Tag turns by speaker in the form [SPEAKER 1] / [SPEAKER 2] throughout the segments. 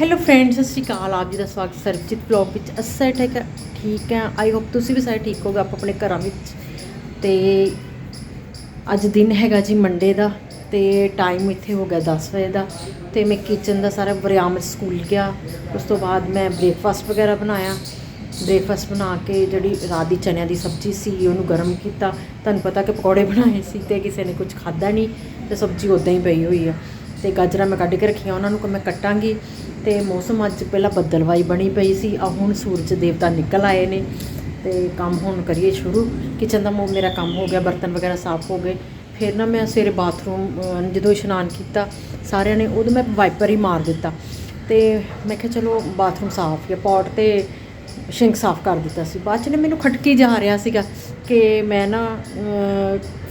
[SPEAKER 1] Hello friends ਸਤਿ ਸ਼੍ਰੀ ਅਕਾਲ। ਆਪ ਜੀ ਦਾ ਸਵਾਗਤ ਸਰਬਜੀਤ ਬਲੌਗ ਵਿੱਚ। ਅਸਰ ਠੀਕ ਹੈ? ਠੀਕ ਹੈ। ਆਈ ਹੋਪ ਤੁਸੀਂ ਵੀ ਸਾਰੇ ਠੀਕ ਹੋਗੇ ਆਪ ਆਪਣੇ ਘਰਾਂ ਵਿੱਚ। ਤੇ ਅੱਜ ਦਿਨ ਹੈਗਾ ਜੀ ਮੰਡੇ ਦਾ, ਤੇ ਟਾਈਮ ਇੱਥੇ ਹੋ ਗਿਆ 10 ਵਜੇ ਦਾ। ਤੇ ਮੈਂ ਕਿਚਨ ਦਾ ਸਾਰਾ ਵਰਿਆਮ ਸਕੂਲ ਗਿਆ। ਉਸ ਤੋਂ ਬਾਅਦ ਮੈਂ ਬ੍ਰੇਕਫਾਸਟ ਵਗੈਰਾ ਬਣਾਇਆ। ਬ੍ਰੇਕਫਾਸਟ ਬਣਾ ਕੇ ਜਿਹੜੀ ਰਾਤ ਦੀ ਚਨਿਆਂ ਦੀ ਸਬਜ਼ੀ ਸੀ, ਉਹਨੂੰ ਗਰਮ ਕੀਤਾ। ਤੁਹਾਨੂੰ ਪਤਾ ਕਿ ਪਕੌੜੇ ਬਣਾਏ ਸੀ ਤੇ ਕਿਸੇ ਨੇ ਕੁਝ ਖਾਦਾ ਨਹੀਂ। ਤੇ ਸਬਜ਼ੀ ਉਦਾਂ ਹੀ ਪਈ ਹੋਈ ਆ। ਤੇ ਗਾਜਰਾਂ ਮੈਂ ਕੱਢ ਕੇ ਰੱਖੀਆਂ, ਉਹਨਾਂ ਨੂੰ ਮੈਂ ਕੱਟਾਂਗੀ। ਤੇ ਮੌਸਮ ਅੱਜ ਪਹਿਲਾਂ ਬੱਦਲਵਾਈ ਬਣੀ ਪਈ ਸੀ। ਆ ਹੁਣ ਸੂਰਜ ਦੇਵਤਾ ਨਿਕਲ ਆਏ ਨੇ ਤੇ ਕੰਮ ਹੁਣ ਕਰੀਏ ਸ਼ੁਰੂ। ਕਿਚਨ ਦਾ ਮੋ ਮੇਰਾ ਕੰਮ ਹੋ ਗਿਆ, ਬਰਤਨ ਵਗੈਰਾ ਸਾਫ਼ ਹੋ ਗਏ। ਫਿਰ ਨਾ ਮੈਂ ਸਵੇਰੇ ਬਾਥਰੂਮ ਜਦੋਂ ਇਸ਼ਨਾਨ ਕੀਤਾ, ਸਾਰਿਆਂ ਨੇ ਉਦੋਂ ਮੈਂ ਵਾਈਪਰ ਹੀ ਮਾਰ ਦਿੱਤਾ। ਤੇ ਮੈਂ ਕਿਹਾ ਚਲੋ ਬਾਥਰੂਮ ਸਾਫ਼ ਹੈ ਪੌਟ ਤੇ ਸ਼ਿੰਕ ਸਾਫ਼ ਕਰ ਦਿੱਤਾ ਸੀ। ਬਾਅਦ ਚ ਨੇ ਮੈਨੂੰ ਖਟਕੀ ਜਾ ਰਿਹਾ ਸੀਗਾ ਕਿ ਮੈਂ ਨਾ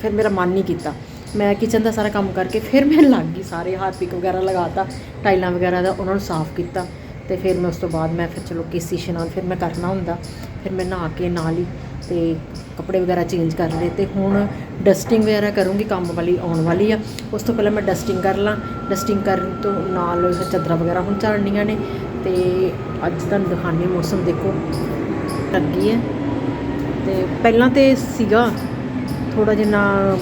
[SPEAKER 1] ਫਿਰ ਮੇਰਾ ਮਨ ਨਹੀਂ ਕੀਤਾ। ਮੈਂ ਕਿਚਨ ਦਾ ਸਾਰਾ ਕੰਮ ਕਰਕੇ ਫਿਰ ਮੈਂ ਲੱਗ ਗਈ ਸਾਰੇ ਹਾਰਪਿਕ ਵਗੈਰਾ ਲਗਾਤਾ, ਟਾਈਲਾਂ ਵਗੈਰਾ ਦਾ, ਉਹਨਾਂ ਨੂੰ ਸਾਫ਼ ਕੀਤਾ ਤੇ ਫਿਰ ਮੈਂ ਉਸ ਤੋਂ ਬਾਅਦ ਮੈਂ ਫਿਰ ਚਲੋ ਕੇਸੀ ਇਸ਼ਨਾਨ ਫਿਰ ਮੈਂ ਕਰਨਾ ਹੁੰਦਾ, ਫਿਰ ਮੈਂ ਨਹਾ ਕੇ ਨਾਲ ਹੀ ਤੇ ਕੱਪੜੇ ਵਗੈਰਾ ਚੇਂਜ ਕਰ ਲਏ ਤੇ ਹੁਣ ਡਸਟਿੰਗ ਵਗੈਰਾ ਕਰੂੰਗੀ, ਕੰਮ ਵਾਲੀ ਆਉਣ ਵਾਲੀ ਆ, ਉਸ ਤੋਂ ਪਹਿਲਾਂ ਮੈਂ ਡਸਟਿੰਗ ਕਰ ਲਾਂ ਡਸਟਿੰਗ ਕਰਨ ਤੋਂ ਨਾਲ ਚਾਦਰਾਂ ਵਗੈਰਾ ਹੁਣ ਝਾੜਨੀਆਂ ਨੇ ਤੇ ਅੱਜ ਤੁਹਾਨੂੰ ਦਿਖਾਣੀ ਮੌਸਮ, ਦੇਖੋ ਲੱਗੀ ਹੈ ਤੇ ਪਹਿਲਾਂ ਤੇ ਸੀਗਾ ਥੋੜਾ ਜਿਹਾ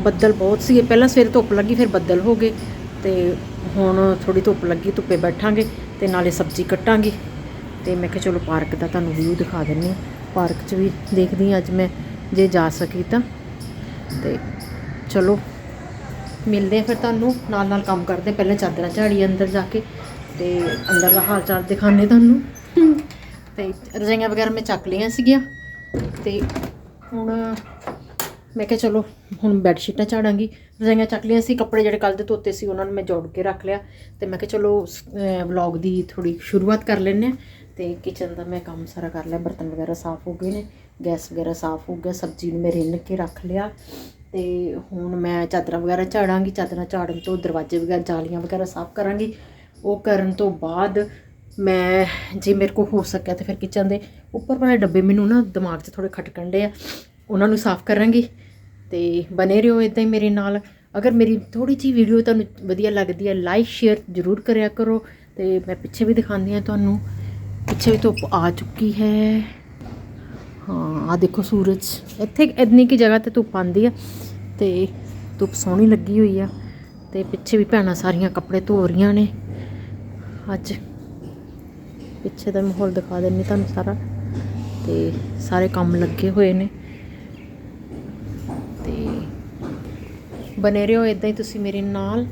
[SPEAKER 1] ਬੱਦਲ ਬਹੁਤ ਸੀਗੇ। ਪਹਿਲਾਂ ਸਵੇਰੇ ਧੁੱਪ ਲੱਗੀ, ਫਿਰ ਬੱਦਲ ਹੋ ਗਏ ਤੇ ਹੁਣ ਥੋੜੀ ਧੁੱਪ ਲੱਗੀ, ਧੁੱਪੇ ਬੈਠਾਂਗੇ ਤੇ ਨਾਲੇ ਸਬਜ਼ੀ ਕੱਟਾਂਗੇ। ਤੇ ਮੈਂ ਕਿਹਾ ਚਲੋ ਪਾਰਕ ਦਾ ਤੁਹਾਨੂੰ ਵਿਊ ਦਿਖਾ ਦਿੰਨੀ ਹਾਂ। ਪਾਰਕ 'ਚ ਵੀ ਦੇਖਦੀ ਹਾਂ ਅੱਜ ਮੈਂ ਜੇ ਜਾ ਸਕੀ ਤਾਂ। ਤੇ ਚਲੋ, ਮਿਲਦੇ ਆ ਫਿਰ ਤੁਹਾਨੂੰ। ਨਾਲ ਨਾਲ ਕੰਮ ਕਰਦੇ ਪਹਿਲਾਂ ਚਾਦਰਾਂ ਝਾੜੀ ਅੰਦਰ ਜਾ ਕੇ ਤੇ ਅੰਦਰ ਦਾ ਹਾਲ ਚਾਲ ਦਿਖਾਣੇ ਤੁਹਾਨੂੰ। ਤੇ ਰਜਾਈਆਂ ਵਗੈਰਾ ਮੈਂ ਚੱਕ ਲਈਆਂ ਸੀਗੀਆਂ। ਤੇ ਹੁਣ ਮੈਂ ਕਿਹਾ ਚਲੋ, ਹੁਣ ਬੈੱਡ ਸ਼ੀਟਾਂ ਝਾੜਾਂਗੀ ਰਜਾਈਆਂ ਚੱਕ ਲਈਆਂ ਸੀ, ਕੱਪੜੇ ਜਿਹੜੇ ਕੱਲ ਦੇ ਧੋਤੇ ਸੀ, ਉਹਨਾਂ ਨੂੰ ਮੈਂ ਜੋੜ ਕੇ ਰੱਖ ਲਿਆ। ਤੇ ਮੈਂ ਕਿਹਾ ਚਲੋ ਵਲੌਗ ਦੀ ਥੋੜੀ ਸ਼ੁਰੂਆਤ ਕਰ ਲੈਂਦੇ ਹਾਂ। ਤੇ ਕਿਚਨ ਦਾ ਮੈਂ ਕੰਮ ਸਾਰਾ ਕਰ ਲਿਆ, ਬਰਤਨ ਵਗੈਰਾ ਸਾਫ਼ ਹੋ ਗਏ ਨੇ, ਗੈਸ ਵਗੈਰਾ ਸਾਫ਼ ਹੋ ਗਿਆ, ਸਬਜ਼ੀ ਨੂੰ ਮੈਂ ਰਿੰਨ ਕੇ ਰੱਖ ਲਿਆ। ਤੇ ਹੁਣ ਮੈਂ ਚਾਦਰਾਂ ਵਗੈਰਾ ਝਾੜਾਂਗੀ ਚਾਦਰਾਂ ਝਾੜਨ ਤੋਂ ਦਰਵਾਜ਼ੇ ਵਗੈਰਾ, ਜਾਲੀਆਂ ਵਗੈਰਾ ਸਾਫ਼ ਕਰਾਂਗੀ। ਉਹ ਕਰਨ ਤੋਂ ਬਾਅਦ ਮੈਂ, ਜੇ ਮੇਰੇ ਕੋਲ ਹੋ ਸਕਿਆ ਤੇ ਫਿਰ ਕਿਚਨ ਦੇ ਉੱਪਰ ਵਾਲੇ ਡੱਬੇ ਮੈਨੂੰ ਨਾ ਦਿਮਾਗ 'ਚ ਥੋੜੇ ਖਟਕਣ ਡੇ ਆ। ਉਹਨਾਂ ਨੂੰ ਸਾਫ਼ ਕਰਾਂਗੀ ਤੇ ਬਨੇ ਰਹੋ ਇਦਾਂ ਹੀ ਮੇਰੇ ਨਾਲ। ਅਗਰ ਮੇਰੀ ਥੋੜੀ ਜਿਹੀ ਵੀਡੀਓ ਤੁਹਾਨੂੰ ਵਧੀਆ ਲੱਗਦੀ ਹੈ ਲਾਈਕ ਸ਼ੇਅਰ ਜ਼ਰੂਰ ਕਰਿਆ ਕਰੋ ਤੇ ਮੈਂ ਪਿੱਛੇ ਵੀ ਦਿਖਾਉਂਦੀ ਹਾਂ ਤੁਹਾਨੂੰ। ਪਿੱਛੇ ਵੀ ਧੁੱਪ ਆ ਚੁੱਕੀ ਹੈ। ਹਾਂ ਆ ਦੇਖੋ ਸੂਰਜ। ਇੱਥੇ ਇੰਨੀ ਕੀ ਜਗ੍ਹਾ ਤੇ ਧੁੱਪ ਆਂਦੀ ਆ ਤੇ ਧੁੱਪ ਸੋਹਣੀ ਲੱਗੀ ਹੋਈ ਆ ਤੇ ਪਿੱਛੇ ਵੀ ਭੈਣਾਂ ਸਾਰੀਆਂ ਕੱਪੜੇ ਧੋ ਰਹੀਆਂ ਨੇ। ਅੱਜ ਪਿੱਛੇ ਦਾ ਮਾਹੌਲ ਦਿਖਾ ਦਿੰਨੀ ਤੁਹਾਨੂੰ ਸਾਰਾ। ਤੇ ਸਾਰੇ ਕੰਮ ਲੱਗੇ ਹੋਏ ਨੇ ਤੇ ਬਨੇ ਰਹੋ ਇਦਾਂ ਹੀ ਤੁਸੀਂ ਮੇਰੇ ਨਾਲ।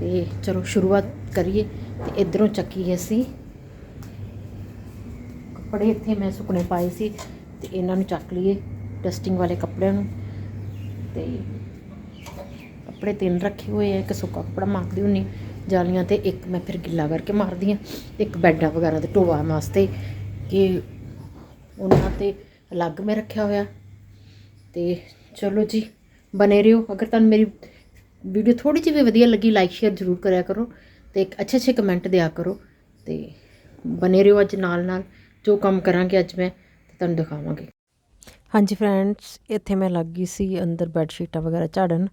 [SPEAKER 1] ਤੇ ਚਲੋ, ਸ਼ੁਰੂਆਤ ਕਰੀਏ। ਤੇ ਇਧਰੋਂ ਚੱਕੀ ਅਸੀਂ। ਕੱਪੜੇ ਇੱਥੇ ਮੈਂ ਸੁਕਣੇ ਪਾਏ ਸੀ ਤੇ ਇਹਨਾਂ ਨੂੰ ਚੱਕ ਲਈਏ ਡਸਟਿੰਗ ਵਾਲੇ ਕੱਪੜਿਆਂ ਨੂੰ। ਤੇ ਕੱਪੜੇ ਤਿੰਨ ਰੱਖੇ ਹੋਏ ਆ, ਇੱਕ ਸੁੱਕਾ ਕੱਪੜਾ ਮਾਰਦੀ ਹੁੰਨੀ ਜਾਲੀਆਂ ਤੇ ਇੱਕ ਮੈਂ ਫਿਰ ਗਿੱਲਾ ਕਰਕੇ ਮਾਰਦੀ ਆ। ਇੱਕ ਬੈੱਡਾਂ ਵਗੈਰਾ ਤੇ ਢੋਆ ਵਾਸਤੇ ਕਿ ਉਹਨਾਂ ਤੇ ਅਲੱਗ ਮੈਂ ਰੱਖਿਆ ਹੋਇਆ। ਤੇ ਚਲੋ ਜੀ ਬਨੇ ਰਹੋ। ਅਗਰ ਤੁਹਾਨੂੰ ਮੇਰੀ ਵੀਡੀਓ ਥੋੜੀ ਜਿਹੀ ਵੀ ਵਧੀਆ ਲੱਗੀ ਲਾਈਕ ਸ਼ੇਅਰ ਜ਼ਰੂਰ ਕਰਿਆ ਕਰੋ ਤੇ ਇੱਕ ਅੱਛੇ ਅੱਛੇ ਕਮੈਂਟ ਦਿਆ ਕਰੋ ਤੇ ਬਨੇ ਰਹੋ ਅੱਜ ਨਾਲ ਨਾਲ। ਜੋ ਕੰਮ ਕਰਾਂਗੇ ਅੱਜ ਮੈਂ ਤੇ ਤੁਹਾਨੂੰ ਦਿਖਾਵਾਂਗੀ। ਹਾਂਜੀ ਫਰੈਂਡਸ ਇੱਥੇ ਮੈਂ ਲੱਗ ਗਈ ਸੀ ਅੰਦਰ ਬੈੱਡ ਸ਼ੀਟਾਂ ਵਗੈਰਾ ਝਾੜਨ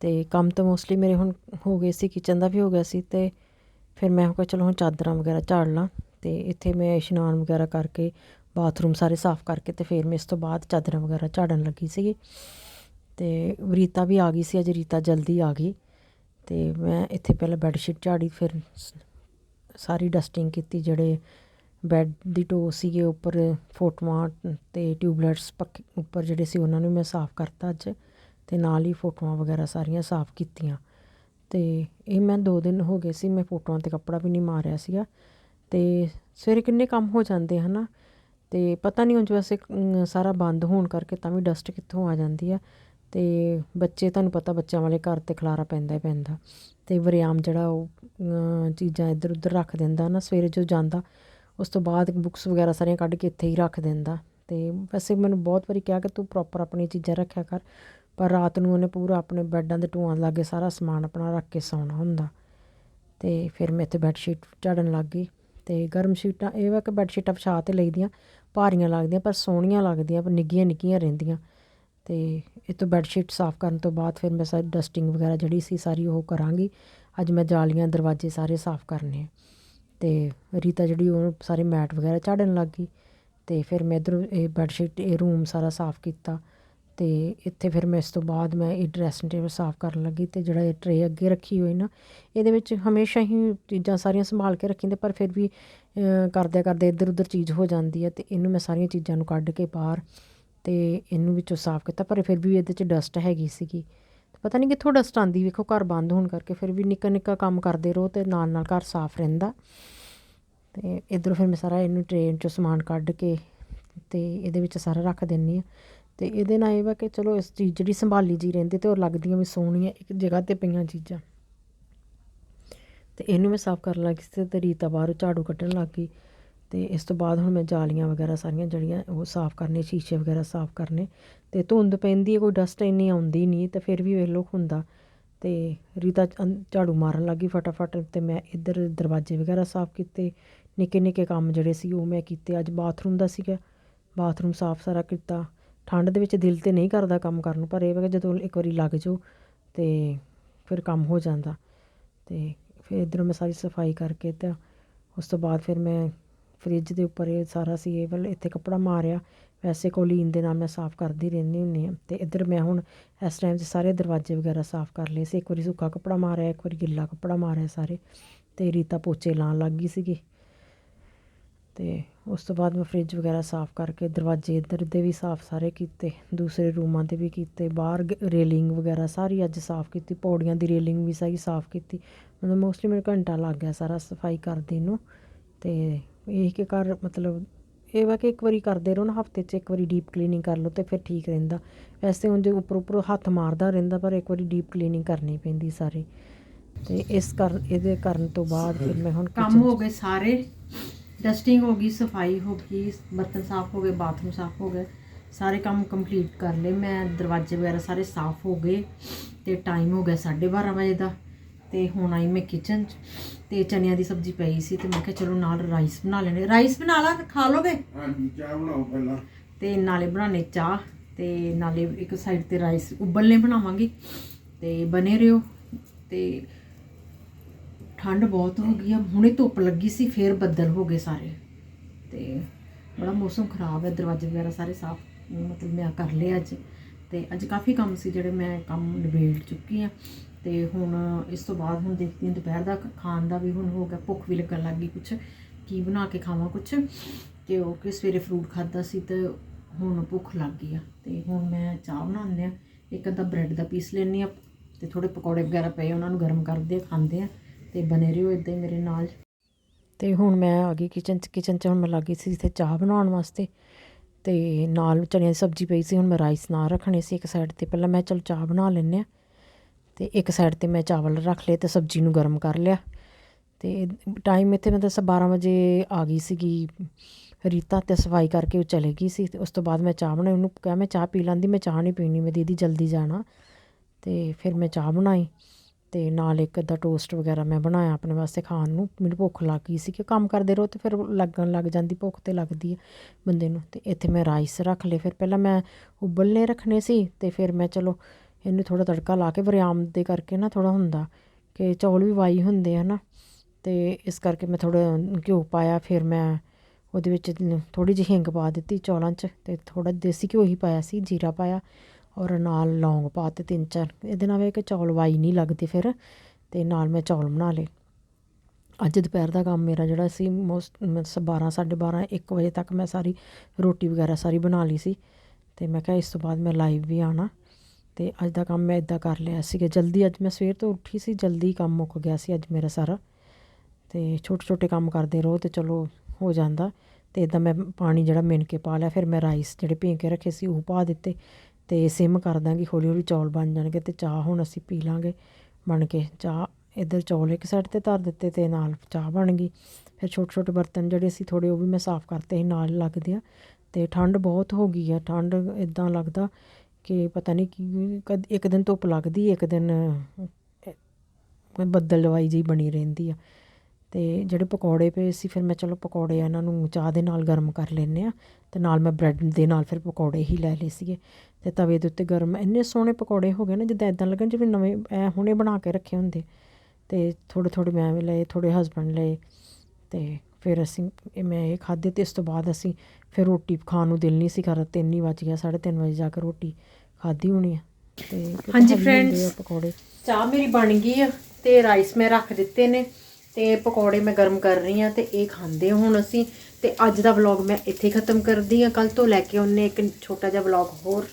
[SPEAKER 1] ਤੇ ਕੰਮ ਤਾਂ ਮੋਸਟਲੀ ਮੇਰੇ ਹੁਣ ਹੋ ਗਏ ਸੀ ਕਿਚਨ ਦਾ ਵੀ ਹੋ ਗਿਆ ਸੀ ਤੇ ਫਿਰ ਮੈਂ ਕਿਹਾ ਚਲੋ ਹੁਣ ਚਾਦਰਾਂ ਵਗੈਰਾ ਝਾੜ ਲਾਂ ਤੇ ਇੱਥੇ ਮੈਂ ਇਸ਼ਨਾਨ ਵਗੈਰਾ ਕਰਕੇ ਬਾਥਰੂਮ ਸਾਰੇ ਸਾਫ਼ ਕਰਕੇ ਤੇ ਫਿਰ ਮੈਂ ਇਸ ਤੋਂ ਬਾਅਦ ਚਾਦਰਾਂ ਵਗੈਰਾ ਝਾੜਨ ਲੱਗੀ ਸੀਗੀ। ਅਤੇ ਰੀਤਾ ਵੀ ਆ ਗਈ ਸੀ, ਅੱਜ ਰੀਤਾ ਜਲਦੀ ਆ ਗਈ ਅਤੇ ਮੈਂ ਇੱਥੇ ਪਹਿਲਾਂ ਬੈੱਡ ਸ਼ੀਟ ਝਾੜੀ, ਫਿਰ ਸਾਰੀ ਡਸਟਿੰਗ ਕੀਤੀ ਜਿਹੜੇ ਬੈੱਡ ਦੀ ਟੋ ਸੀਗੇ ਉੱਪਰ ਫੋਟੋਆਂ ਅਤੇ ਟਿਊਬਲੈਟਸ ਪੱਕੇ, ਉੱਪਰ ਜਿਹੜੇ ਸੀ ਉਹਨਾਂ ਨੂੰ ਮੈਂ ਸਾਫ਼ ਕਰਤਾ ਅੱਜ ਅਤੇ ਨਾਲ ਹੀ ਫੋਟੋਆਂ ਵਗੈਰਾ ਸਾਰੀਆਂ ਸਾਫ਼ ਕੀਤੀਆਂ ਅਤੇ ਇਹ ਮੈਂ 2 ਦਿਨ ਹੋ ਗਏ ਸੀ, ਮੈਂ ਫੋਟੋਆਂ ਤੇ ਕੱਪੜਾ ਵੀ ਨਹੀਂ ਮਾਰਿਆ ਸੀਗਾ ਤੇ ਸਵੇਰੇ ਕਿੰਨੇ ਕੰਮ ਹੋ ਜਾਂਦੇ ਹਨਾ ਤੇ ਪਤਾ ਨਹੀਂ ਉਂਝ ਵੈਸੇ ਸਾਰਾ ਬੰਦ ਹੋਣ ਕਰਕੇ ਤਾਂ ਵੀ ਡਸਟ ਕਿੱਥੋਂ ਆ ਜਾਂਦੀ ਆ ਤੇ ਬੱਚੇ, ਤੁਹਾਨੂੰ ਪਤਾ ਬੱਚਿਆਂ ਵਾਲੇ ਘਰ ਤੇ ਖਲਾਰਾ ਪੈਂਦਾ ਹੀ ਪੈਂਦਾ। ਤੇ ਵਰਿਆਮ ਜਿਹੜਾ ਉਹ ਚੀਜ਼ਾਂ ਇੱਧਰ ਉੱਧਰ ਰੱਖ ਦਿੰਦਾ ਨਾ, ਸਵੇਰੇ ਜੋ ਜਾਂਦਾ, ਉਸ ਤੋਂ ਬਾਅਦ ਬੁੱਕਸ ਵਗੈਰਾ ਸਾਰੀਆਂ ਕੱਢ ਕੇ ਇੱਥੇ ਹੀ ਰੱਖ ਦਿੰਦਾ। ਤੇ ਵੈਸੇ ਮੈਨੂੰ ਬਹੁਤ ਵਾਰੀ ਕਿਹਾ ਕਿ ਤੂੰ ਪ੍ਰੋਪਰ ਆਪਣੀ ਚੀਜ਼ਾਂ ਰੱਖਿਆ ਕਰ, ਪਰ ਰਾਤ ਨੂੰ ਉਹਨੇ ਪੂਰਾ ਆਪਣੇ ਬੈੱਡਾਂ ਦੇ ਟੂਆਂ ਲਾਗੇ ਸਾਰਾ ਸਮਾਨ ਆਪਣਾ ਰੱਖ ਕੇ ਸੌਣਾ ਹੁੰਦਾ। ਤੇ ਫਿਰ ਮੈਂ ਇੱਥੇ ਬੈੱਡ ਸ਼ੀਟ ਝਾੜਨ ਲੱਗ ਗਈ। ਤੇ ਗਰਮ ਸ਼ੀਟਾਂ ਇਹ ਵਾ ਕਿ ਬੈੱਡ ਸ਼ੀਟਾਂ ਵਿਛਾ ਤੇ ਲਈਦੀਆਂ, ਭਾਰੀਆਂ ਲੱਗਦੀਆਂ, ਪਰ ਸੋਹਣੀਆਂ ਲੱਗਦੀਆਂ, ਪਰ ਨਿੱਗੀਆਂ ਨਿੱਗੀਆਂ ਰਹਿੰਦੀਆਂ। ਤੇ ਇਹ ਤੋਂ ਬੈੱਡਸ਼ੀਟ ਸਾਫ਼ ਕਰਨ ਤੋਂ ਬਾਅਦ ਫਿਰ ਮੈਂ ਸਾਰੀ ਡਸਟਿੰਗ ਵਗੈਰਾ ਜਿਹੜੀ ਸੀ ਸਾਰੀ ਉਹ ਕਰਾਂਗੀ। ਅੱਜ ਮੈਂ ਜਾਲੀਆਂ ਦਰਵਾਜ਼ੇ ਸਾਰੇ ਸਾਫ਼ ਕਰਨੇ ਆ। ਤੇ ਰੀਤਾ ਜਿਹੜੀ ਉਹ ਸਾਰੇ ਮੈਟ ਵਗੈਰਾ ਝਾੜਨ ਲੱਗ ਗਈ। ਤੇ ਫਿਰ ਮੈਂ ਇੱਧਰ ਇਹ ਬੈੱਡਸ਼ੀਟ ਇਹ ਰੂਮ ਸਾਰਾ ਸਾਫ਼ ਕੀਤਾ। ਤੇ ਇੱਥੇ ਫਿਰ ਮੈਂ ਇਸ ਤੋਂ ਬਾਅਦ ਮੈਂ ਇਹ ਡਰੈਸਿੰਗ ਟੇਬਲ ਸਾਫ਼ ਕਰਨ ਲੱਗੀ ਤੇ ਜਿਹੜਾ ਇਹ ਟਰੇ ਅੱਗੇ ਰੱਖੀ ਹੋਈ ਨਾ ਇਹਦੇ ਵਿੱਚ ਹਮੇਸ਼ਾ ਹੀ ਚੀਜ਼ਾਂ ਸਾਰੀਆਂ ਸੰਭਾਲ ਕੇ ਰੱਖੀਂਦੇ ਪਰ ਫਿਰ ਵੀ ਅ, ਕਰਦਿਆਂ ਕਰਦੇ ਇੱਧਰ ਉੱਧਰ ਚੀਜ਼ ਹੋ ਜਾਂਦੀ ਹੈ ਤੇ ਇਹਨੂੰ ਮੈਂ ਸਾਰੀਆਂ ਚੀਜ਼ਾਂ ਨੂੰ ਕੱਢ ਕੇ ਬਾਹਰ ਤੇ ਇਹਨੂੰ ਵਿੱਚੋਂ ਸਾਫ਼ ਕੀਤਾ, ਪਰ ਫਿਰ ਵੀ ਇਹਦੇ 'ਚ ਡਸਟ ਹੈਗੀ ਸੀਗੀ। ਪਤਾ ਨਹੀਂ ਕਿੱਥੋਂ ਡਸਟ ਆਂਦੀ ਵੇਖੋ ਘਰ ਬੰਦ ਹੋਣ ਕਰਕੇ ਫਿਰ ਵੀ ਨਿੱਕਾ ਨਿੱਕਾ ਕੰਮ ਕਰਦੇ ਰਹੋ ਤੇ ਨਾਲ ਨਾਲ ਘਰ ਸਾਫ਼ ਰਹਿੰਦਾ। ਤੇ ਇਧਰੋਂ ਫਿਰ ਮੈਂ ਸਾਰਾ ਇਹਨੂੰ ਟ੍ਰੇਨ 'ਚੋਂ ਸਮਾਨ ਕੱਢ ਕੇ ਤੇ ਇਹਦੇ ਵਿੱਚ ਸਾਰਾ ਰੱਖ ਦਿੰਨੀ ਆ ਤੇ ਇਹਦੇ ਨਾਲ ਇਹ ਵਾ ਕਿ ਚਲੋ ਇਸ ਚੀਜ਼ ਜਿਹੜੀ ਸੰਭਾਲੀ ਜੀ ਰਹਿੰਦੀ ਤੇ ਉਹ ਲੱਗਦੀਆਂ ਵੀ ਸੋਹਣੀਆਂ ਇੱਕ ਜਗ੍ਹਾ ਤੇ ਪਈਆਂ ਚੀਜ਼ਾਂ। ਤੇ ਇਹਨੂੰ ਮੈਂ ਸਾਫ਼ ਕਰਨ ਲੱਗੀ ਸੀ ਤੇ ਰੀਤਾ ਬਾਹਰੋਂ ਝਾੜੂ ਕੱਢਣ ਲੱਗ ਗਈ। ਤੇ ਇਸ ਤੋਂ ਬਾਅਦ ਹੁਣ ਮੈਂ ਜਾਲੀਆਂ ਵਗੈਰਾ ਸਾਰੀਆਂ ਜਿਹੜੀਆਂ ਉਹ ਸਾਫ਼ ਕਰਨੇ, ਸ਼ੀਸ਼ੇ ਵਗੈਰਾ ਸਾਫ਼ ਕਰਨੇ ਤੇ ਧੁੰਦ ਪੈਂਦੀ ਹੈ, ਕੋਈ ਡਸਟ ਇੰਨੀ ਆਉਂਦੀ ਨਹੀਂ ਤੇ ਫਿਰ ਵੀ ਵੇਖ ਲਓ ਹੁੰਦਾ ਤੇ ਰੀਤਾ ਅੰ- ਝਾੜੂ ਮਾਰਨ ਲੱਗੀ ਫਟਾਫਟ ਤੇ ਮੈਂ ਇੱਧਰ ਦਰਵਾਜ਼ੇ ਵਗੈਰਾ ਸਾਫ਼ ਕੀਤੇ, ਨਿੱਕੇ ਨਿੱਕੇ ਕੰਮ ਜਿਹੜੇ ਸੀ ਉਹ ਮੈਂ ਕੀਤੇ, ਅੱਜ ਬਾਥਰੂਮ ਦਾ ਸੀਗਾ, ਬਾਥਰੂਮ ਸਾਫ਼ ਸਾਰਾ ਕੀਤਾ, ਠੰਡ ਦੇ ਵਿੱਚ ਦਿਲ ਤੇ ਨਹੀਂ ਕਰਦਾ ਕੰਮ ਕਰਨ ਨੂੰ, ਪਰ ਇਹ ਵਾ ਜਦੋਂ ਇੱਕ ਵਾਰੀ ਲੱਗ ਜਾਓ ਤੇ ਫਿਰ ਕੰਮ ਹੋ ਜਾਂਦਾ ਤੇ ਫਿਰ ਇੱਧਰੋਂ ਮੈਂ ਸਾਰੀ ਸਫ਼ਾਈ ਕਰਕੇ ਤਾਂ ਉਸ ਤੋਂ ਬਾਅਦ ਫਿਰ ਮੈਂ ਫਰਿੱਜ ਦੇ ਉੱਪਰ ਇਹ ਸਾਰਾ ਸੀ, ਇਹ ਵੱਲ ਇੱਥੇ ਕੱਪੜਾ ਮਾਰਿਆ। ਵੈਸੇ ਕੋਲੀਨ ਦੇ ਨਾਲ ਮੈਂ ਸਾਫ਼ ਕਰਦੀ ਰਹਿੰਦੀ ਹੁੰਦੀ ਹਾਂ। ਅਤੇ ਇੱਧਰ ਮੈਂ ਹੁਣ ਇਸ ਟਾਈਮ 'ਚ ਸਾਰੇ ਦਰਵਾਜ਼ੇ ਵਗੈਰਾ ਸਾਫ਼ ਕਰ ਲਏ ਸੀ। ਇੱਕ ਵਾਰੀ ਸੁੱਕਾ ਕੱਪੜਾ ਮਾਰਿਆ, ਇੱਕ ਵਾਰੀ ਗਿੱਲਾ ਕੱਪੜਾ ਮਾਰਿਆ ਸਾਰੇ। ਅਤੇ ਰੀਤਾ ਪੋਚੇ ਲਾਉਣ ਲੱਗ ਗਈ ਸੀਗੀ। ਅਤੇ ਉਸ ਤੋਂ ਬਾਅਦ ਮੈਂ ਫਰਿੱਜ ਵਗੈਰਾ ਸਾਫ਼ ਕਰਕੇ ਦਰਵਾਜ਼ੇ ਇੱਧਰ ਦੇ ਵੀ ਸਾਫ਼ ਸਾਰੇ ਕੀਤੇ, ਦੂਸਰੇ ਰੂਮਾਂ ਦੇ ਵੀ ਕੀਤੇ, ਬਾਹਰ ਰੇਲਿੰਗ ਵਗੈਰਾ ਸਾਰੀ ਅੱਜ ਸਾਫ਼ ਕੀਤੀ। ਪੌੜੀਆਂ ਦੀ ਰੇਲਿੰਗ ਵੀ ਸਾਰੀ ਸਾਫ਼ ਕੀਤੀ। ਮਤਲਬ ਮੋਸਟਲੀ ਮੈਨੂੰ ਘੰਟਾ ਲੱਗ ਗਿਆ ਸਾਰਾ ਸਫ਼ਾਈ ਕਰਦੇ ਨੂੰ। ਅਤੇ ਇਹ ਕਿ ਘਰ ਮਤਲਬ ਇਹ ਵਾ ਕਿ ਇੱਕ ਵਾਰੀ ਕਰਦੇ ਰਹੋ ਨਾ ਹਫ਼ਤੇ 'ਚ ਇੱਕ ਵਾਰੀ ਡੀਪ ਕਲੀਨਿੰਗ ਕਰ ਲਓ ਤੇ ਫਿਰ ਠੀਕ ਰਹਿੰਦਾ। ਵੈਸੇ ਉਂਝ ਉੱਪਰ ਉੱਪਰ ਹੱਥ ਮਾਰਦਾ ਰਹਿੰਦਾ ਪਰ ਇੱਕ ਵਾਰੀ ਡੀਪ ਕਲੀਨਿੰਗ ਕਰਨੀ ਪੈਂਦੀ ਸਾਰੀ। ਤੇ ਇਸ ਕਰ ਇਹਦੇ ਕਰਨ ਤੋਂ ਬਾਅਦ ਫਿਰ ਮੈਂ ਹੁਣ
[SPEAKER 2] ਕੰਮ ਹੋ ਗਏ ਸਾਰੇ। ਡਸਟਿੰਗ ਹੋ ਗਈ ਸਫ਼ਾਈ ਹੋ ਗਈ ਬਰਤਨ ਸਾਫ਼ ਹੋ ਗਏ ਬਾਥਰੂਮ ਸਾਫ਼ ਹੋ ਗਏ। ਸਾਰੇ ਕੰਮ ਕੰਪਲੀਟ ਕਰ ਲਏ। ਮੈਂ ਦਰਵਾਜ਼ੇ ਵਗੈਰਾ ਸਾਰੇ ਸਾਫ਼ ਹੋ ਗਏ ਤੇ ਟਾਈਮ ਹੋ ਗਿਆ 12:30 ਵਜੇ ਦਾ। ਤੇ ਹੁਣ ਆਈ ਮੈਂ ਕਿਚਨ 'ਚ ਤੇ ਚਨਿਆਂ ਦੀ ਸਬਜ਼ੀ ਪਈ ਸੀ ਤੇ ਮੈਂ ਕਿਹਾ ਚਲੋ ਨਾਲ ਰਾਈਸ ਬਣਾ ਲੈਣੇ ਰਾਈਸ ਬਣਾ ਲਾ ਖਾ ਲੋਗੇ
[SPEAKER 3] ਹਾਂਜੀ ਚਾਹ ਬਣਾਓ ਪਹਿਲਾਂ।
[SPEAKER 2] ਤੇ ਨਾਲੇ ਬਣਾਣੇ ਚਾਹ ਤੇ ਨਾਲੇ ਇੱਕ ਸਾਈਡ ਤੇ ਰਾਈਸ ਉਬਲਨੇ ਬਣਾਵਾਂਗੇ ਤੇ ਬਨੇ ਰਿਓ ਤੇ ਠੰਡ ਬਹੁਤ ਹੋ ਗਈ ਆ। ਹੁਣੇ ਧੁੱਪ ਲੱਗੀ ਸੀ ਫੇਰ ਬੱਦਲ ਹੋ ਗਏ ਸਾਰੇ। ਤੇ ਬੜਾ ਮੌਸਮ ਖਰਾਬ ਹੈ ਦਰਵਾਜ਼ੇ ਵਗੈਰਾ ਸਾਰੇ ਸਾਫ਼ ਮਤਲਬ ਮੈਂ ਕਰ ਲਏ ਅੱਜ। ਤੇ ਅੱਜ ਕਾਫੀ ਕੰਮ ਸੀ ਜਿਹੜੇ ਮੈਂ ਕੰਮ ਨਿਬੇੜ ਚੁੱਕੀ ਆ। ਤੇ ਹੁਣ ਇਸ ਤੋਂ ਬਾਅਦ ਹੁਣ ਦੇਖਦੀ ਹਾਂ ਦੁਪਹਿਰ ਦਾ ਖਾਣ ਦਾ ਵੀ ਹੁਣ ਹੋ ਗਿਆ, ਭੁੱਖ ਵੀ ਲੱਗਣ ਲੱਗੀ ਕੁਛ। ਕੀ ਬਣਾ ਕੇ ਖਾਵਾਂ ਕੁਛ? ਤੇ ਉਹ ਕਿ ਸਵੇਰੇ ਫਰੂਟ ਖਾਦਾ ਸੀ ਤੇ ਹੁਣ ਭੁੱਖ ਲੱਗ ਗਈ ਆ। ਤੇ ਹੁਣ ਮੈਂ ਚਾਹ ਬਣਾਉਂਦੇ ਆ ਇੱਕ ਅੱਧਾ ਬ੍ਰੈਡ ਦਾ ਪੀਸ ਲੈਣੀ ਆ ਤੇ ਥੋੜੇ ਪਕੌੜੇ ਵਗੈਰਾ ਪਏ, ਉਹਨਾਂ ਨੂੰ ਗਰਮ ਕਰਦੇ ਆ ਖਾਂਦੇ ਆ ਤੇ ਬਨੇ ਰਹੋ ਇਦਾਂ ਹੀ ਮੇਰੇ ਨਾਲ।
[SPEAKER 1] ਤੇ ਹੁਣ ਮੈਂ ਆ ਗਈ ਕਿਚਨ 'ਚ ਕਿਚਨ 'ਚ ਹੁਣ ਮੈਂ ਲੱਗੀ ਸੀ ਇੱਥੇ ਚਾਹ ਬਣਾਉਣ ਵਾਸਤੇ। ਤੇ ਨਾਲ ਚਣਿਆਂ ਦੀ ਸਬਜ਼ੀ ਪਈ ਸੀ, ਹੁਣ ਮੈਂ ਰਾਈਸ ਨਾਲ ਰੱਖਣੇ ਸੀ ਇੱਕ ਸਾਈਡ ਤੇ, ਪਹਿਲਾਂ ਮੈਂ ਚਲ ਚਾਹ ਬਣਾ ਲੈਂਦੇ ਆ ਤੇ ਇੱਕ ਸਾਈਡ ਤੇ ਮੈਂ ਚਾਵਲ ਰੱਖ ਲਏ ਤੇ ਸਬਜ਼ੀ ਨੂੰ ਗਰਮ ਕਰ ਲਿਆ। ਤੇ ਟਾਈਮ ਇੱਥੇ ਮੈਂ ਦੱਸਾਂ 12 ਵਜੇ ਆ ਗਈ ਸੀਗੀ ਰੀਤਾ ਤੇ ਸਫ਼ਾਈ ਕਰਕੇ ਉਹ ਚਲੇ ਗਈ ਸੀ ਤੇ ਉਸ ਤੋਂ ਬਾਅਦ ਮੈਂ ਚਾਹ ਬਣਾਈ। ਉਹਨੂੰ ਕਿਹਾ, ਮੈਂ ਚਾਹ ਪੀ ਲੈਂਦੀ, ਮੈਂ ਚਾਹ ਨਹੀਂ ਪੀਣੀ, ਮੈਂ ਦੀਦੀ ਜਲਦੀ ਜਾਣਾ। ਤੇ ਫਿਰ ਮੈਂ ਚਾਹ ਬਣਾਈ ਤੇ ਨਾਲ ਇੱਕ ਅੱਧਾ ਟੋਸਟ ਵਗੈਰਾ ਮੈਂ ਬਣਾਇਆ ਆਪਣੇ ਵਾਸਤੇ ਖਾਣ ਨੂੰ। ਮੈਨੂੰ ਭੁੱਖ ਲੱਗ ਗਈ ਸੀ ਕਿ ਕੰਮ ਕਰਦੇ ਰਹੋ ਤੇ ਫਿਰ ਲੱਗਣ ਲੱਗ ਜਾਂਦੀ, ਭੁੱਖ ਤੇ ਲੱਗਦੀ ਹੈ ਬੰਦੇ ਨੂੰ। ਤੇ ਇੱਥੇ ਮੈਂ ਰਾਈਸ ਰੱਖ ਲਏ। ਫਿਰ ਪਹਿਲਾਂ ਮੈਂ ਉਬਲਨੇ ਰੱਖਣੇ ਸੀ ਤੇ ਫਿਰ ਮੈਂ ਚਲੋ ਇਹਨੂੰ ਥੋੜਾ ਤੜਕਾ ਲਾ ਕੇ ਵਰਿਆਮ ਦੇ ਕਰਕੇ ਨਾ ਥੋੜਾ ਹੁੰਦਾ ਕਿ ਚੌਲ ਵੀ ਵਾਈ ਹੁੰਦੇ ਆ ਨਾ, ਤੇ ਇਸ ਕਰਕੇ ਮੈਂ ਥੋੜਾ ਘਿਓ ਪਾਇਆ, ਫਿਰ ਮੈਂ ਉਹਦੇ ਵਿੱਚ ਥੋੜੀ ਜਿਹੀ ਹਿੰਗ ਪਾ ਦਿੱਤੀ ਚੌਲਾਂ 'ਚ ਤੇ ਥੋੜਾ ਦੇਸੀ ਘਿਓ ਹੀ ਪਾਇਆ ਸੀ, ਜੀਰਾ ਪਾਇਆ ਔਰ ਨਾਲ ਲੌਂਗ ਪਾ ਤੇ ਤਿੰਨ ਚਾਰ, ਇਹਦੇ ਨਾਲ ਇਹ ਕਿ ਚੌਲ ਵਾਈ ਨਹੀਂ ਲੱਗਦੇ ਫਿਰ ਤੇ ਨਾਲ ਮੈਂ ਚੌਲ ਬਣਾ ਲਏ। ਅੱਜ ਦੁਪਹਿਰ ਦਾ ਕੰਮ ਮੇਰਾ ਜਿਹੜਾ ਸੀ, ਮੋਸਟ 12 12:30 1 ਵਜੇ ਤੱਕ ਮੈਂ ਸਾਰੀ ਰੋਟੀ ਵਗੈਰਾ ਸਾਰੀ ਬਣਾ ਲਈ ਸੀ ਤੇ ਮੈਂ ਕਿਹਾ ਇਸ ਤੋਂ ਬਾਅਦ ਮੈਂ ਲਾਈਵ ਵੀ ਆਣਾ ਅਤੇ ਅੱਜ ਦਾ ਕੰਮ ਮੈਂ ਇੱਦਾਂ ਕਰ ਲਿਆ ਸੀਗਾ। ਜਲਦੀ ਅੱਜ ਮੈਂ ਸਵੇਰ ਤੋਂ ਉੱਠੀ ਸੀ, ਜਲਦੀ ਕੰਮ ਮੁੱਕ ਗਿਆ ਸੀ ਅੱਜ ਮੇਰਾ ਸਾਰਾ। ਅਤੇ ਛੋਟੇ ਛੋਟੇ ਕੰਮ ਕਰਦੇ ਰਹੋ ਤੇ ਚਲੋ ਹੋ ਜਾਂਦਾ। ਅਤੇ ਇੱਦਾਂ ਮੈਂ ਪਾਣੀ ਜਿਹੜਾ ਮਿਣ ਕੇ ਪਾ ਲਿਆ, ਫਿਰ ਮੈਂ ਰਾਈਸ ਜਿਹੜੇ ਭੇਂ ਕੇ ਰੱਖੇ ਸੀ ਉਹ ਪਾ ਦਿੱਤੇ ਅਤੇ ਸਿਮ ਕਰ ਦਾਂਗੀ, ਹੌਲੀ ਹੌਲੀ ਚੌਲ ਬਣ ਜਾਣਗੇ ਅਤੇ ਚਾਹ ਹੁਣ ਅਸੀਂ ਪੀ ਲਾਂਗੇ। ਬਣ ਕੇ ਚਾਹ ਇੱਧਰ ਚੌਲ ਇੱਕ ਸਾਈਡ ਤੇ ਧਰ ਦਿੱਤੇ ਅਤੇ ਨਾਲ ਚਾਹ ਬਣ ਗਈ। ਫਿਰ ਛੋਟੇ ਛੋਟੇ ਬਰਤਨ ਜਿਹੜੇ ਸੀ ਥੋੜ੍ਹੇ ਉਹ ਵੀ ਮੈਂ ਸਾਫ਼ ਕਰਤੇ ਸੀ, ਨਾਲ ਲੱਗਦੇ ਆ। ਅਤੇ ਠੰਡ ਬਹੁਤ ਹੋ ਗਈ ਆ, ਠੰਡ ਇਦਾਂ ਲੱਗਦਾ ਕਿ ਪਤਾ ਨਹੀਂ ਕੀ ਕਦ ਇੱਕ ਦਿਨ ਧੁੱਪ ਲੱਗਦੀ ਇੱਕ ਦਿਨ ਬੱਦਲ ਲਵਾਈ ਜਿਹੀ ਬਣੀ ਰਹਿੰਦੀ ਆ।
[SPEAKER 2] ਤੇ ਜਿਹੜੇ ਪਕੌੜੇ ਪਏ ਸੀ, ਫਿਰ ਮੈਂ ਚਲੋ ਪਕੌੜੇ ਇਹਨਾਂ ਨੂੰ ਚਾਹ ਦੇ ਨਾਲ ਗਰਮ ਕਰ ਲੈਨੇ ਆ ਤੇ ਨਾਲ ਮੈਂ ਬ੍ਰੈਡ ਦੇ ਨਾਲ ਫਿਰ ਪਕੌੜੇ ਹੀ ਲੈ ਲਏ ਸੀਗੇ। ਤੇ ਤਵੇ ਦੇ ਉੱਤੇ ਗਰਮ, ਇੰਨੇ ਸੋਹਣੇ ਪਕੌੜੇ ਹੋ ਗਏ ਨਾ, ਜਿੱਦਾਂ ਇਦਾਂ ਲੱਗਣ ਜਿਵੇਂ ਨਵੇਂ, ਐ ਹੁਣੇ ਬਣਾ ਕੇ ਰੱਖੇ ਹੁੰਦੇ। ਤੇ ਥੋੜੇ ਥੋੜੇ ਮੈਂ ਵੀ ਲਏ ਥੋੜੇ ਹਸਬੰਡ ਲਏ ਤੇ ਫਿਰ ਅਸੀਂ ਮੈਂ ਇਹ ਖਾਧੇ ਤੇ ਇਸ ਤੋਂ ਬਾਅਦ ਅਸੀਂ ਫਿਰ ਰੋਟੀ ਖਾਣ ਨੂੰ ਦਿਲ ਨਹੀਂ ਸੀ ਕਰਦਾ ਤਿੰਨ ਹੀ ਵੱਜ ਗਿਆ 3:30 ਵਜੇ ਜਾ ਕੇ ਰੋਟੀ ਖਾਧੀ ਹੋਣੀ ਆ। ਤੇ
[SPEAKER 1] ਹਾਂਜੀ friends,
[SPEAKER 2] ਪਕੌੜੇ।
[SPEAKER 1] ਚਾਹ ਮੇਰੀ ਬਣ ਗਈ ਆ ਤੇ ਰਾਈਸ ਮੈਂ ਰੱਖ ਦਿੱਤੇ ਨੇ ਤੇ ਪਕੌੜੇ ਮੈਂ ਗਰਮ ਕਰ ਰਹੀ ਆ ਤੇ ਇਹ ਖਾਂਦੇ ਹੁਣ ਅਸੀਂ ਤੇ ਅੱਜ ਦਾ ਵਲੌਗ ਮੈਂ ਇੱਥੇ ਖਤਮ ਕਰਦੀ ਆ। ਕੱਲ ਤੋਂ ਲੈ ਕੇ ਉਹਨੇ ਇੱਕ ਛੋਟਾ ਜਿਹਾ ਵਲੌਗ ਹੋਰ।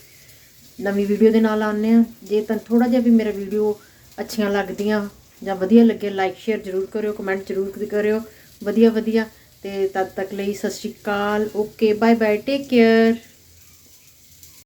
[SPEAKER 1] ਨਵੀਂ ਵੀਡੀਓ ਦੇ ਨਾਲ ਆਉਂਦੇ ਆ ਜੇ ਤਾਂ ਥੋੜਾ ਜਿਹਾ ਵੀ ਮੇਰਾ ਵੀਡੀਓ ਅੱਛੀਆਂ ਲੱਗਦੀਆਂ ਜਾਂ ਵਧੀਆ ਲੱਗੇ ਲਾਈਕ ਸ਼ੇਅਰ ਜ਼ਰੂਰ ਕਰਿਓ ਕਮੈਂਟ ਜ਼ਰੂਰ ਕਰਿਓ। ਵਧੀਆ ਵਧੀਆ ਤੇ ਤਦ ਤੱਕ ਲਈ ਸਤਿ ਸ਼੍ਰੀ ਅਕਾਲ okay bye bye take care